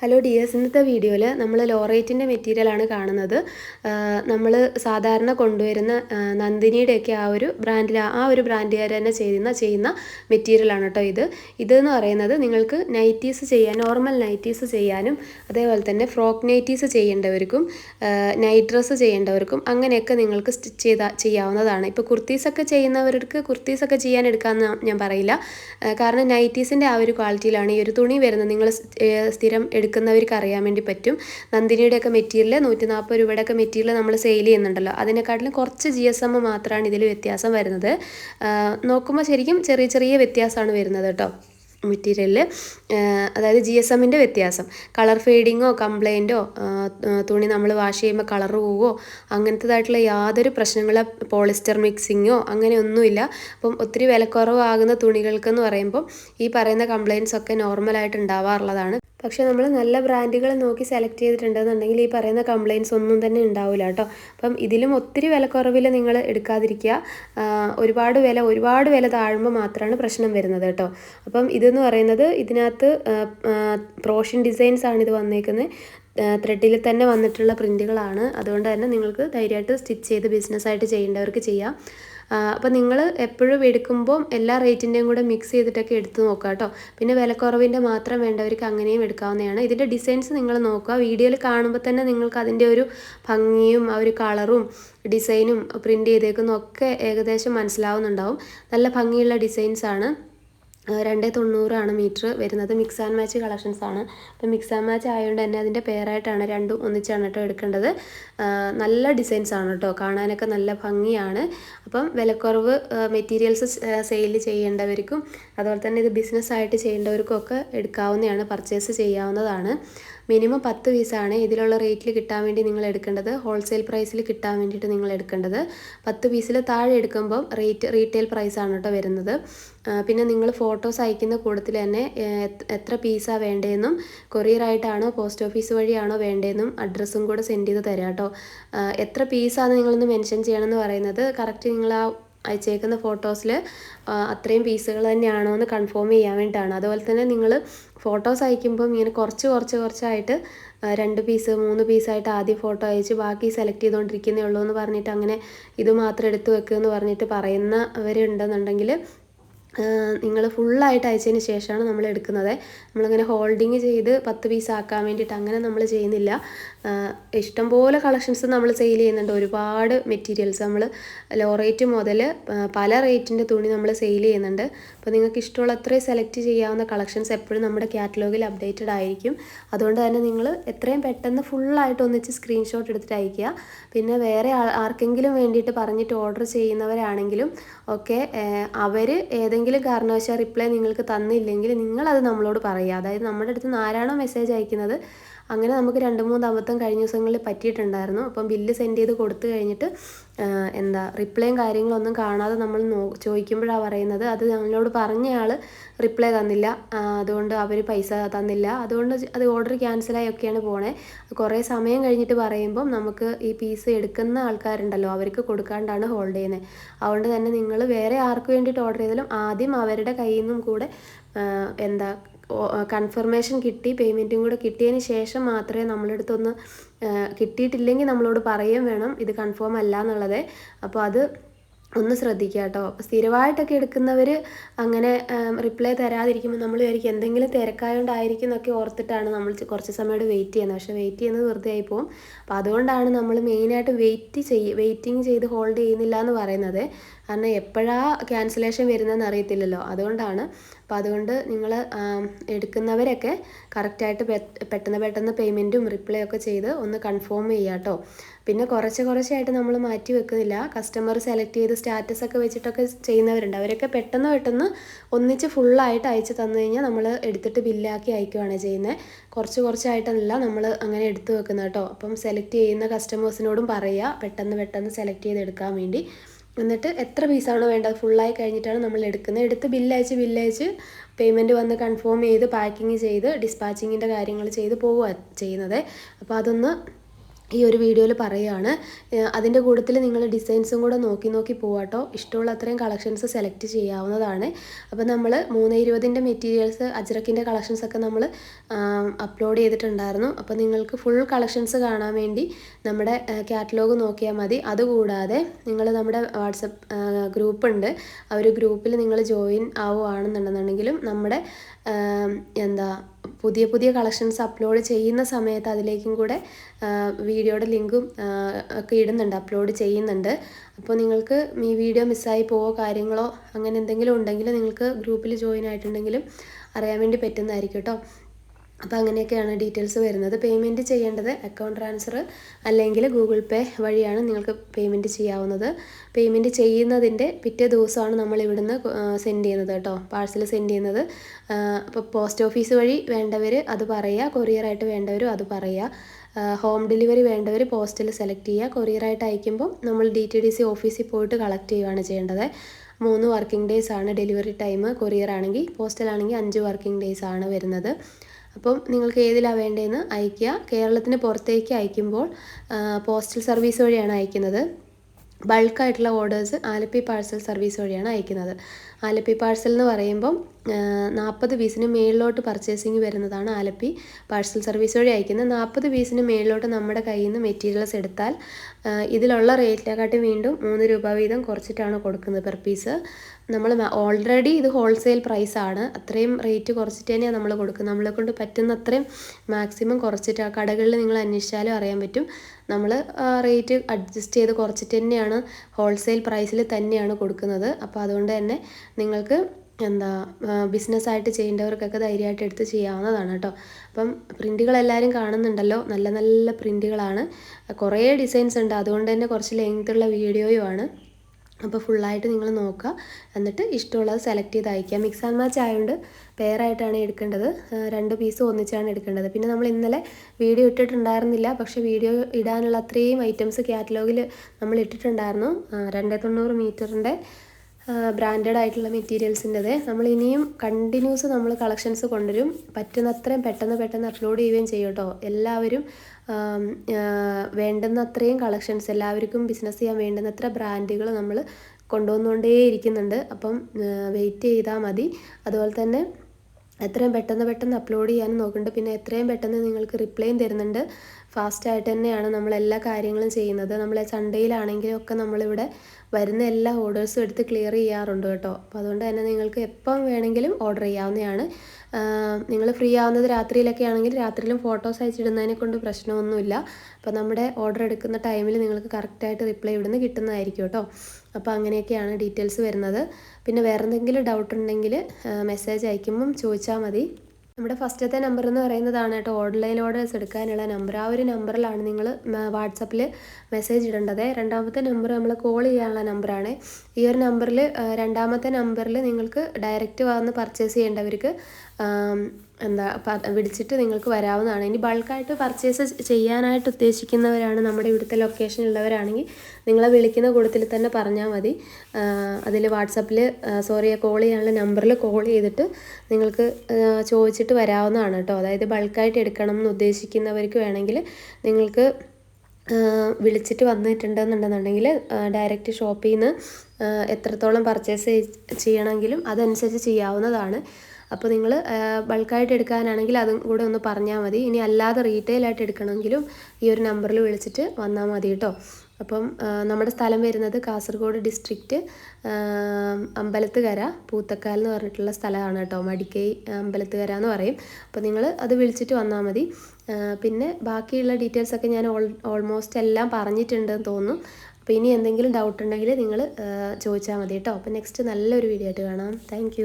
Hello dears ഇന്നത്തെ വീഡിയോയിൽ നമ്മൾ ലോറേറ്റിന്റെ മെറ്റീരിയലാണ് കാണുന്നത്. നമ്മൾ സാധാരണ കൊണ്ടുവരുന്ന നന്ദിനിയുടെയൊക്കെ ആ ഒരു ബ്രാൻഡിൽ ആ ഒരു ബ്രാൻഡുകാർ തന്നെ ചെയ്യുന്ന ചെയ്യുന്ന മെറ്റീരിയലാണ് കേട്ടോ ഇത്. ഇതെന്ന് പറയുന്നത് നിങ്ങൾക്ക് നൈറ്റീസ് ചെയ്യാൻ നോർമൽ നൈറ്റീസ് ചെയ്യാനും അതേപോലെ തന്നെ ഫ്രോക്ക് നൈറ്റീസ് ചെയ്യേണ്ടവർക്കും നൈറ്റ് ഡ്രസ്സ് ചെയ്യേണ്ടവർക്കും അങ്ങനെയൊക്കെ നിങ്ങൾക്ക് സ്റ്റിച്ച് ചെയ്ത ചെയ്യാവുന്നതാണ്. ഇപ്പോൾ കുർത്തീസൊക്കെ ചെയ്യുന്നവർക്ക് കുർത്തീസൊക്കെ ചെയ്യാൻ എടുക്കാമെന്ന് ഞാൻ പറയില്ല. കാരണം നൈറ്റീസിന്റെ ആ ഒരു ക്വാളിറ്റിയിലാണ് ഈ ഒരു തുണി വരുന്നത്. നിങ്ങൾ സ്ഥിരം എടുക്കുന്നവർക്ക് അറിയാൻ വേണ്ടി പറ്റും. നന്ദിനിയുടെയൊക്കെ മെറ്റീരിയൽ നൂറ്റി നാൽപ്പത് രൂപയുടെയൊക്കെ മെറ്റീരിയൽ നമ്മൾ സെയിൽ ചെയ്യുന്നുണ്ടല്ലോ. അതിനെക്കാട്ടിലും കുറച്ച് ജി എസ് എം മാത്രമാണ് ഇതിൽ വ്യത്യാസം വരുന്നത്. നോക്കുമ്പോൾ ശരിക്കും ചെറിയ ചെറിയ വ്യത്യാസമാണ് വരുന്നത് കേട്ടോ മെറ്റീരിയലിൽ അതായത് ജി എസ് എമ്മിന്റെ വ്യത്യാസം. കളർ ഫെയ്ഡിങ്ങോ കംപ്ലൈന്റോ തുണി നമ്മൾ വാഷ് ചെയ്യുമ്പോൾ കളർ പോവോ അങ്ങനത്തേതായിട്ടുള്ള യാതൊരു പ്രശ്നങ്ങളോ പോളിസ്റ്റർ മിക്സിങ്ങോ അങ്ങനെയൊന്നുമില്ല. അപ്പം ഒത്തിരി വിലക്കുറവാകുന്ന തുണികൾക്കെന്ന് പറയുമ്പോൾ ഈ പറയുന്ന കംപ്ലയിൻസ് ഒക്കെ നോർമലായിട്ട് ഉണ്ടാവാറുള്ളതാണ്. പക്ഷേ നമ്മൾ നല്ല ബ്രാൻഡുകൾ നോക്കി സെലക്ട് ചെയ്തിട്ടുണ്ടെന്നുണ്ടെങ്കിൽ ഈ പറയുന്ന കംപ്ലയിൻസ് ഒന്നും തന്നെ ഉണ്ടാവില്ല കേട്ടോ. അപ്പം ഇതിലും ഒത്തിരി വിലക്കുറവിൽ നിങ്ങൾ എടുക്കാതിരിക്കുക. ഒരുപാട് വില ഒരുപാട് വില താഴുമ്പോൾ മാത്രമാണ് പ്രശ്നം വരുന്നത് കേട്ടോ. അപ്പം ഇതെന്ന് പറയുന്നത് ഇതിനകത്ത് പ്രോഷൻ ഡിസൈൻസ് ആണ് ഇത് വന്നേക്കുന്നത്. ത്രെഡിൽ തന്നെ വന്നിട്ടുള്ള പ്രിന്റുകളാണ് അതുകൊണ്ട് തന്നെ നിങ്ങൾക്ക് ധൈര്യമായിട്ട് സ്റ്റിച്ച് ചെയ്ത് ബിസിനസ്സായിട്ട് ചെയ്യേണ്ടവർക്ക് ചെയ്യാം. അപ്പോൾ നിങ്ങൾ എപ്പോഴും എടുക്കുമ്പോൾ എല്ലാ റേറ്റിന്റെയും കൂടെ മിക്സ് ചെയ്തിട്ടൊക്കെ എടുത്ത് നോക്കുക കേട്ടോ പിന്നെ വിലക്കുറവിന്റെ മാത്രം വേണ്ടവർക്ക് അങ്ങനെയും എടുക്കാവുന്നതാണ്. ഇതിന്റെ ഡിസൈൻസ് നിങ്ങൾ നോക്കുക വീഡിയോയിൽ കാണുമ്പോൾ തന്നെ നിങ്ങൾക്ക് അതിന്റെ ഒരു ഭംഗിയും ആ ഒരു കളറും ഡിസൈനും പ്രിന്റ് ചെയ്തേക്കുന്നൊക്കെ ഏകദേശം മനസ്സിലാവുന്നുണ്ടാവും. നല്ല ഭംഗിയുള്ള ഡിസൈൻസ് ആണ്. ആ, രണ്ട് തൊണ്ണൂറാണ് മീറ്റർ വരുന്നത്. മിക്സ് ആൻഡ് മാച്ച് കളക്ഷൻസ് ആണ്. അപ്പം മിക്സ് ആൻഡ് മാച്ച് ആയതുകൊണ്ട് തന്നെ അതിന്റെ പേരായിട്ടാണ് രണ്ടും ഒന്നിച്ചാണ് കേട്ടോ എടുക്കേണ്ടത്. നല്ല ഡിസൈൻസ് ആണ് കേട്ടോ. കാണാനൊക്കെ നല്ല ഭംഗിയാണ്. അപ്പം വിലക്കുറവ് മെറ്റീരിയൽസ് സെയിൽ ചെയ്യേണ്ടവർക്കും അതുപോലെ തന്നെ ഇത് ബിസിനസ് ആയിട്ട് ചെയ്യേണ്ടവർക്കൊക്കെ എടുക്കാവുന്നതാണ് പർച്ചേസ് ചെയ്യാവുന്നതാണ്. മിനിമം പത്ത് പീസാണ് ഇതിലുള്ള റേറ്റിൽ കിട്ടാൻ വേണ്ടി നിങ്ങൾ എടുക്കേണ്ടത് ഹോൾസെയിൽ പ്രൈസിൽ കിട്ടാൻ വേണ്ടിയിട്ട് നിങ്ങൾ എടുക്കേണ്ടത്. പത്ത് പീസിൽ താഴെ എടുക്കുമ്പോൾ റേറ്റ് റീറ്റെയിൽ പ്രൈസാണ് കേട്ടോ വരുന്നത്. പിന്നെ നിങ്ങൾ ഫോട്ടോസ് അയക്കുന്ന കൂട്ടത്തിൽ തന്നെ എത്ര- പീസാണ് വേണ്ടതെന്നും കൊറിയറായിട്ടാണോ പോസ്റ്റ് ഓഫീസ് വഴിയാണോ വേണ്ടതെന്നും അഡ്രസ്സും കൂടെ സെൻഡ് ചെയ്ത് തരാം കേട്ടോ എത്ര പീസാണ് നിങ്ങളൊന്ന് മെൻഷൻ ചെയ്യണമെന്ന് പറയുന്നത് കറക്റ്റ് നിങ്ങൾ ആ അയച്ചേക്കുന്ന ഫോട്ടോസിൽ അത്രയും പീസുകൾ തന്നെയാണോ എന്ന് കൺഫേം ചെയ്യാൻ വേണ്ടിയിട്ടാണ്. അതുപോലെ തന്നെ നിങ്ങൾ ഫോട്ടോസ് അയക്കുമ്പം ഇങ്ങനെ കുറച്ച് കുറച്ച് കുറച്ചായിട്ട് രണ്ട് പീസ് മൂന്ന് പീസായിട്ട് ആദ്യം ഫോട്ടോ അയച്ച് ബാക്കി സെലക്ട് ചെയ്തുകൊണ്ടിരിക്കുന്നേ ഉള്ളൂ എന്ന് പറഞ്ഞിട്ട് അങ്ങനെ ഇത് മാത്രം എടുത്തു വെക്കുക എന്ന് പറഞ്ഞിട്ട് പറയുന്നവരുണ്ടെന്നുണ്ടെങ്കിൽ നിങ്ങൾ ഫുള്ളായിട്ട് അയച്ചതിന് ശേഷമാണ് നമ്മൾ എടുക്കുന്നത്. നമ്മളിങ്ങനെ ഹോൾഡിങ് ചെയ്ത് പത്ത് പീസ് ആക്കാൻ വേണ്ടിയിട്ട് അങ്ങനെ നമ്മൾ ചെയ്യുന്നില്ല. ഇഷ്ടംപോലെ കളക്ഷൻസ് നമ്മൾ സെയിൽ ചെയ്യുന്നുണ്ട്. ഒരുപാട് മെറ്റീരിയൽസ് നമ്മൾ ലോ റേറ്റ് മുതൽ പല റേറ്റിന്റെ തുണി നമ്മൾ സെയിൽ ചെയ്യുന്നുണ്ട്. അപ്പോൾ നിങ്ങൾക്ക് ഇഷ്ടമുള്ള അത്രയും സെലക്ട് ചെയ്യാവുന്ന കളക്ഷൻസ് എപ്പോഴും നമ്മുടെ കാറ്റലോഗിൽ അപ്ഡേറ്റഡ് ആയിരിക്കും. അതുകൊണ്ട് തന്നെ നിങ്ങൾ എത്രയും പെട്ടെന്ന് ഫുള്ളായിട്ട് ഒന്നിച്ച് സ്ക്രീൻഷോട്ട് എടുത്തിട്ട് അയക്കുക പിന്നെ വേറെ ആർക്കെങ്കിലും വേണ്ടിയിട്ട് പറഞ്ഞിട്ട് ഓർഡർ ചെയ്യുന്നവരാണെങ്കിലും ഒക്കെ അവർ ഏതെങ്കിലും കാരണവശാൽ റിപ്ലൈ നിങ്ങൾക്ക് തന്നില്ലെങ്കിൽ നിങ്ങളത് നമ്മളോട് പറയുക. അതായത് നമ്മുടെ അടുത്ത് നിന്ന് ആരാണോ മെസ്സേജ് അയക്കുന്നത് അങ്ങനെ നമുക്ക് രണ്ട് മൂന്ന് അബദ്ധം കഴിഞ്ഞ ദിവസങ്ങളിൽ പറ്റിയിട്ടുണ്ടായിരുന്നു. അപ്പം ബില്ല് സെൻഡ് ചെയ്ത് കൊടുത്തു കഴിഞ്ഞിട്ട് എന്താ റിപ്ലൈയും കാര്യങ്ങളൊന്നും കാണാതെ നമ്മൾ നോ ചോദിക്കുമ്പോഴാണ് പറയുന്നത്. അത് ഞങ്ങളോട് പറഞ്ഞയാൾ റിപ്ലൈ തന്നില്ല. അതുകൊണ്ട് അവർ പൈസ തന്നില്ല. അതുകൊണ്ട് അത് ഓർഡർ ക്യാൻസലായി ഒക്കെയാണ് പോണേ. കുറേ സമയം കഴിഞ്ഞിട്ട് പറയുമ്പം നമുക്ക് ഈ പീസ് എടുക്കുന്ന ആൾക്കാരുണ്ടല്ലോ അവർക്ക് കൊടുക്കാണ്ടാണ് ഹോൾഡ് ചെയ്യുന്നത് അതുകൊണ്ട് തന്നെ നിങ്ങൾ വേറെ ആർക്ക് വേണ്ടിയിട്ട് ഓർഡർ ചെയ്താലും ആദ്യം അവരുടെ കയ്യിൽ നിന്നും കൂടെ എന്താ കൺഫർമേഷൻ കിട്ടി പേയ്മെന്റും കൂടെ കിട്ടിയതിന് ശേഷം മാത്രമേ നമ്മളടുത്തൊന്ന് കിട്ടിയിട്ടില്ലെങ്കിൽ നമ്മളോട് പറയുകയും വേണം. ഇത് കൺഫേം അല്ല എന്നുള്ളത്. അപ്പോൾ അത് ഒന്ന് ശ്രദ്ധിക്കുക കേട്ടോ. അപ്പോൾ സ്ഥിരമായിട്ടൊക്കെ എടുക്കുന്നവർ അങ്ങനെ റിപ്ലൈ തരാതിരിക്കുമ്പോൾ നമ്മൾ വിചാരിക്കും എന്തെങ്കിലും തിരക്കായോണ്ടായിരിക്കും എന്നൊക്കെ ഓർത്തിട്ടാണ് നമ്മൾ കുറച്ച് സമയമായിട്ട് വെയിറ്റ് ചെയ്യുന്നത്. പക്ഷേ വെയിറ്റ് ചെയ്യുന്നത് വെറുതെ പോകും അപ്പോൾ അതുകൊണ്ടാണ് നമ്മൾ മെയിനായിട്ട് വെയിറ്റ് ചെയ്യ വെയിറ്റിംഗ് ചെയ്ത് ഹോൾഡ് ചെയ്യുന്നില്ല എന്ന് പറയുന്നത്. കാരണം എപ്പോഴാ ക്യാൻസലേഷൻ വരുന്നതെന്ന് അറിയത്തില്ലല്ലോ. അതുകൊണ്ടാണ്. അപ്പോൾ അതുകൊണ്ട് നിങ്ങൾ എടുക്കുന്നവരൊക്കെ കറക്റ്റായിട്ട് പെട്ടെന്ന് പെട്ടെന്ന് പേയ്മെന്റും റിപ്ലൈ ഒക്കെ ചെയ്ത് ഒന്ന് കൺഫേം ചെയ്യുക കേട്ടോ. പിന്നെ കുറച്ച് കുറച്ചായിട്ട് നമ്മൾ മാറ്റി വെക്കുന്നില്ല. കസ്റ്റമർ സെലക്ട് ചെയ്ത് സ്റ്റാറ്റസ് ഒക്കെ വെച്ചിട്ടൊക്കെ ചെയ്യുന്നവരുണ്ട്. അവരൊക്കെ പെട്ടെന്ന് പെട്ടെന്ന് ഒന്നിച്ച് ഫുള്ളായിട്ട് അയച്ച് തന്നു കഴിഞ്ഞാൽ നമ്മൾ എടുത്തിട്ട് ബില്ലാക്കി അയക്കുകയാണ് ചെയ്യുന്നത് കുറച്ച് കുറച്ചായിട്ടല്ല നമ്മൾ അങ്ങനെ എടുത്തു വെക്കുന്നത് കേട്ടോ. അപ്പം സെലക്ട് ചെയ്യുന്ന കസ്റ്റമേഴ്സിനോടും പറയുക. പെട്ടെന്ന് പെട്ടെന്ന് സെലക്ട് ചെയ്ത് എടുക്കാൻ വേണ്ടി. എന്നിട്ട് എത്ര പീസാണോ വേണ്ടത്? ഫുള്ളായി കഴിഞ്ഞിട്ടാണ് നമ്മൾ എടുക്കുന്നത്. എടുത്ത് ബില്ലയച്ച് ബില്ലയച്ച് പേയ്മെന്റ് വന്ന് കൺഫേം ചെയ്ത് പാക്കിങ് ചെയ്ത് ഡിസ്പാച്ചിങ്ങിന്റെ കാര്യങ്ങൾ ചെയ്ത് പോവുക ചെയ്യുന്നത്. അപ്പോൾ അതൊന്ന് ഈ ഒരു വീഡിയോയിൽ പറയുകയാണ് അതിന്റെ കൂട്ടത്തിൽ നിങ്ങൾ ഡിസൈൻസും കൂടെ നോക്കി നോക്കി പോവാട്ടോ. ഇഷ്ടമുള്ള അത്രയും കളക്ഷൻസ് സെലക്ട് ചെയ്യാവുന്നതാണ്. അപ്പോൾ നമ്മൾ മൂന്ന് ഇരുപതിന്റെ മെറ്റീരിയൽസ് അജ്രക്കിന്റെ കളക്ഷൻസൊക്കെ നമ്മൾ അപ്ലോഡ് ചെയ്തിട്ടുണ്ടായിരുന്നു. അപ്പോൾ നിങ്ങൾക്ക് ഫുൾ കളക്ഷൻസ് കാണാൻ വേണ്ടി നമ്മുടെ കാറ്റലോഗ് നോക്കിയാൽ മതി. അതുകൂടാതെ നിങ്ങൾ നമ്മുടെ വാട്സപ്പ് ഗ്രൂപ്പ് ഉണ്ട് ആ ഒരു ഗ്രൂപ്പിൽ നിങ്ങൾ ജോയിൻ ആവുകയാണെന്നുണ്ടെന്നുണ്ടെങ്കിലും നമ്മുടെ എന്താ പുതിയ പുതിയ കളക്ഷൻസ് അപ്ലോഡ് ചെയ്യുന്ന സമയത്ത് അതിലേക്കും കൂടെ വീഡിയോയുടെ ലിങ്കും ഒക്കെ ഇടുന്നുണ്ട് അപ്ലോഡ് ചെയ്യുന്നുണ്ട്. അപ്പോൾ നിങ്ങൾക്ക് ഈ വീഡിയോ മിസ്സായി പോവോ കാര്യങ്ങളോ അങ്ങനെ എന്തെങ്കിലും ഉണ്ടെങ്കിൽ നിങ്ങൾക്ക് ഗ്രൂപ്പിൽ ജോയിൻ ആയിട്ടുണ്ടെങ്കിലും അറിയാൻ വേണ്ടി പറ്റുന്നതായിരിക്കും കേട്ടോ അപ്പോൾ അങ്ങനെയൊക്കെയാണ് ഡീറ്റെയിൽസ് വരുന്നത്. പേയ്മെന്റ് ചെയ്യേണ്ടത് അക്കൗണ്ട് ട്രാൻസ്ഫർ അല്ലെങ്കിൽ ഗൂഗിൾ പേ വഴിയാണ് നിങ്ങൾക്ക് പേയ്മെന്റ് ചെയ്യാവുന്നത്. പേയ്മെന്റ് ചെയ്യുന്നതിന്റെ പിറ്റേ ദിവസമാണ് നമ്മൾ ഇവിടുന്ന് സെൻഡ് ചെയ്യുന്നത് കേട്ടോ. പാഴ്സൽ സെൻഡ് ചെയ്യുന്നത്. അപ്പോൾ പോസ്റ്റ് ഓഫീസ് വഴി വേണ്ടവർ അത് പറയുക കൊറിയറായിട്ട് വേണ്ടവരും അത് പറയുക. ഹോം ഡെലിവറി വേണ്ടവർ പോസ്റ്റിൽ സെലക്ട് ചെയ്യുക. കൊറിയറായിട്ട് അയക്കുമ്പോൾ നമ്മൾ ഡി ടി ഡി സി ഓഫീസിൽ പോയിട്ട് കളക്ട് ചെയ്യുകയാണ് ചെയ്യേണ്ടത്. മൂന്ന് വർക്കിംഗ് ഡേയ്സ് ആണ് ഡെലിവറി ടൈം കൊറിയർ ആണെങ്കിൽ പോസ്റ്റലാണെങ്കിൽ അഞ്ച് വർക്കിംഗ് ഡേയ്സ് ആണ് വരുന്നത്. അപ്പം നിങ്ങൾക്ക് ഏതിലാണ് വേണ്ടതെന്ന് അയയ്ക്കുക. കേരളത്തിന് പുറത്തേക്ക് അയക്കുമ്പോൾ പോസ്റ്റൽ സർവീസ് വഴിയാണ് അയക്കുന്നത് ബൾക്കായിട്ടുള്ള ഓർഡേഴ്സ് ആലപ്പി പാഴ്സൽ സർവീസ് വഴിയാണ് അയക്കുന്നത് ആലപ്പി പാഴ്സൽ എന്ന് പറയുമ്പം നാൽപ്പത് പീസിന് മേളിലോട്ട് പർച്ചേസിങ് വരുന്നതാണ് ആലപ്പി പാഴ്സൽ സർവീസ് വഴി അയക്കുന്നത്. നാൽപ്പത് പീസിന് മേളിലോട്ട് നമ്മുടെ കയ്യിൽ നിന്ന് മെറ്റീരിയൽസ് എടുത്താൽ ഇതിലുള്ള റേറ്റിനെക്കാട്ടി വീണ്ടും മൂന്ന് രൂപ വീതം കുറച്ചിട്ടാണ് കൊടുക്കുന്നത് പെർ പീസ് നമ്മൾ ഓൾറെഡി ഇത് ഹോൾസെയിൽ പ്രൈസാണ് അത്രയും റേറ്റ് കുറച്ചിട്ട് തന്നെയാണ് നമ്മൾ കൊടുക്കുന്നത്. നമ്മളെ കൊണ്ട് പറ്റുന്ന അത്രയും മാക്സിമം കുറച്ചിട്ട് ആ കടകളിൽ നിങ്ങൾ അന്വേഷിച്ചാലും അറിയാൻ പറ്റും. നമ്മൾ റേറ്റ് അഡ്ജസ്റ്റ് ചെയ്ത് കുറച്ചിട്ട് തന്നെയാണ് ഹോൾസെയിൽ പ്രൈസിൽ തന്നെയാണ് കൊടുക്കുന്നത്. അപ്പോൾ അതുകൊണ്ട് തന്നെ നിങ്ങൾക്ക് എന്താ ബിസിനസ്സായിട്ട് ചെയ്യേണ്ടവർക്കൊക്കെ ധൈര്യമായിട്ട് എടുത്ത് ചെയ്യാവുന്നതാണ് കേട്ടോ. അപ്പം പ്രിന്റുകൾ എല്ലാവരും കാണുന്നുണ്ടല്ലോ നല്ല നല്ല പ്രിന്റുകളാണ് കുറേ ഡിസൈൻസ് ഉണ്ട് അതുകൊണ്ട് തന്നെ കുറച്ച് ലെങ്ത്തുള്ള വീഡിയോയുമാണ് അപ്പോൾ ഫുള്ളായിട്ട് നിങ്ങൾ നോക്കുക. എന്നിട്ട് ഇഷ്ടമുള്ളത് സെലക്ട് ചെയ്ത് അയക്കുക മിക്സ് ആൻഡ് മാച്ച് ആയതുകൊണ്ട് പെയറായിട്ടാണ് എടുക്കേണ്ടത്. രണ്ട് പീസ് ഒന്നിച്ചാണ് എടുക്കേണ്ടത്. പിന്നെ നമ്മൾ ഇന്നലെ വീഡിയോ ഇട്ടിട്ടുണ്ടായിരുന്നില്ല. പക്ഷേ വീഡിയോ ഇടാനുള്ള അത്രയും ഐറ്റംസ് കാറ്റലോഗിൽ നമ്മൾ ഇട്ടിട്ടുണ്ടായിരുന്നു. രണ്ട് തൊണ്ണൂറ് മീറ്ററിന്റെ ബ്രാൻഡഡ് ആയിട്ടുള്ള മെറ്റീരിയൽസിന്റെത് നമ്മൾ ഇനിയും കണ്ടിന്യൂസ് നമ്മൾ കളക്ഷൻസ് കൊണ്ടുവരും. പറ്റുന്നത്രയും പെട്ടെന്ന് പെട്ടെന്ന് അപ്ലോഡ് ചെയ്യുകയും ചെയ്യും കേട്ടോ എല്ലാവരും വേണ്ടുന്ന അത്രയും കളക്ഷൻസ് എല്ലാവർക്കും ബിസിനസ് ചെയ്യാൻ വേണ്ടുന്നത്ര ബ്രാൻഡുകൾ നമ്മൾ കൊണ്ടുവന്നുകൊണ്ടേയിരിക്കുന്നുണ്ട് അപ്പം വെയിറ്റ് ചെയ്താൽ മതി. അതുപോലെ തന്നെ എത്രയും പെട്ടെന്ന് പെട്ടെന്ന് അപ്ലോഡ് ചെയ്യാനും നോക്കുന്നുണ്ട്. പിന്നെ എത്രയും പെട്ടെന്ന് നിങ്ങൾക്ക് റിപ്ലൈയും തരുന്നുണ്ട്. ഫാസ്റ്റായിട്ട് തന്നെയാണ് നമ്മൾ എല്ലാ കാര്യങ്ങളും ചെയ്യുന്നത്. നമ്മളെ സൺഡേയിലാണെങ്കിലും ഒക്കെ നമ്മളിവിടെ വരുന്ന എല്ലാ ഓർഡേഴ്സും എടുത്ത് ക്ലിയർ ചെയ്യാറുണ്ട് കേട്ടോ. അപ്പോൾ അതുകൊണ്ട് തന്നെ നിങ്ങൾക്ക് എപ്പം വേണമെങ്കിലും ഓർഡർ ചെയ്യാവുന്നതാണ്. നിങ്ങൾ ഫ്രീ ആവുന്നത് രാത്രിയിലൊക്കെ ആണെങ്കിൽ രാത്രിയിലും ഫോട്ടോസ് അയച്ചിടുന്നതിനെ കൊണ്ട് പ്രശ്നമൊന്നുമില്ല. അപ്പോൾ നമ്മുടെ ഓർഡർ എടുക്കുന്ന ടൈമിൽ നിങ്ങൾക്ക് കറക്റ്റായിട്ട് റിപ്ലൈ ഇവിടുന്ന് കിട്ടുന്നതായിരിക്കും കേട്ടോ. അപ്പോൾ അങ്ങനെയൊക്കെയാണ് ഡീറ്റെയിൽസ് വരുന്നത്. പിന്നെ വേറെന്തെങ്കിലും ഡൗട്ട് ഉണ്ടെങ്കിൽ മെസ്സേജ് അയക്കുമ്പം ചോദിച്ചാൽ മതി. നമ്മുടെ ഫസ്റ്റത്തെ നമ്പർ എന്ന് പറയുന്നതാണ് കേട്ടോ. ഓൺലൈൻ ഓർഡേഴ്സ് എടുക്കാനുള്ള നമ്പർ. ആ ഒരു നമ്പറിലാണ് നിങ്ങൾ വാട്സപ്പിൽ മെസ്സേജ് ഇടേണ്ടത്. രണ്ടാമത്തെ നമ്പർ നമ്മൾ കോൾ ചെയ്യാനുള്ള നമ്പറാണ്. ഈ ഒരു നമ്പറിൽ രണ്ടാമത്തെ നമ്പറിൽ നിങ്ങൾക്ക് ഡയറക്റ്റ് വന്ന് പർച്ചേസ് ചെയ്യേണ്ടവർക്ക് എന്താ വിളിച്ചിട്ട് നിങ്ങൾക്ക് വരാവുന്നതാണ്. ഇനി ബൾക്കായിട്ട് പർച്ചേസ് ചെയ്യാനായിട്ട് ഉദ്ദേശിക്കുന്നവരാണ് നമ്മുടെ ഇവിടുത്തെ ലൊക്കേഷനിലുള്ളവരാണെങ്കിൽ നിങ്ങളെ വിളിക്കുന്ന കൂട്ടത്തിൽ തന്നെ പറഞ്ഞാൽ മതി. അതിൽ വാട്സപ്പിൽ സോറി കോൾ ചെയ്യാനുള്ള നമ്പറിൽ കോൾ ചെയ്തിട്ട് നിങ്ങൾക്ക് ചോദിച്ചിട്ട് വരാവുന്നതാണ് കേട്ടോ. അതായത് ബൾക്കായിട്ട് എടുക്കണം എന്ന് ഉദ്ദേശിക്കുന്നവർക്ക് വേണമെങ്കിൽ നിങ്ങൾക്ക് വിളിച്ചിട്ട് വന്നിട്ടുണ്ടെന്നുണ്ടെന്നുണ്ടെങ്കിൽ ഡയറക്റ്റ് ഷോപ്പിൽ നിന്ന് എത്രത്തോളം പർച്ചേസ് ചെയ്യണമെങ്കിലും അതനുസരിച്ച് ചെയ്യാവുന്നതാണ്. അപ്പോൾ നിങ്ങൾ ബൾക്കായിട്ട് എടുക്കാനാണെങ്കിൽ അതും കൂടെ ഒന്ന് പറഞ്ഞാൽ മതി. ഇനി അല്ലാതെ റീറ്റെയിൽ ആയിട്ട് എടുക്കണമെങ്കിലും ഈ ഒരു നമ്പറിൽ വിളിച്ചിട്ട് വന്നാൽ മതി കേട്ടോ. അപ്പം നമ്മുടെ സ്ഥലം വരുന്നത് കാസർഗോഡ് ഡിസ്ട്രിക്റ്റ് അമ്പലത്തുകര പൂത്തക്കാൽ എന്ന് പറഞ്ഞിട്ടുള്ള സ്ഥലമാണ് കേട്ടോ. മടിക്കൈ അമ്പലത്തുകര എന്ന് പറയും. അപ്പോൾ നിങ്ങൾ അത് വിളിച്ചിട്ട് വന്നാൽ മതി. പിന്നെ ബാക്കിയുള്ള ഡീറ്റെയിൽസ് ഒക്കെ ഞാൻ ഓൾ ഓൾമോസ്റ്റ് എല്ലാം പറഞ്ഞിട്ടുണ്ടെന്ന് തോന്നുന്നു. അപ്പോൾ ഇനി എന്തെങ്കിലും ഡൗട്ട് ഉണ്ടെങ്കിൽ നിങ്ങൾ ചോദിച്ചാൽ മതി കേട്ടോ. അപ്പോൾ നെക്സ്റ്റ് നല്ലൊരു വീഡിയോ ആയിട്ട് കാണാം. താങ്ക്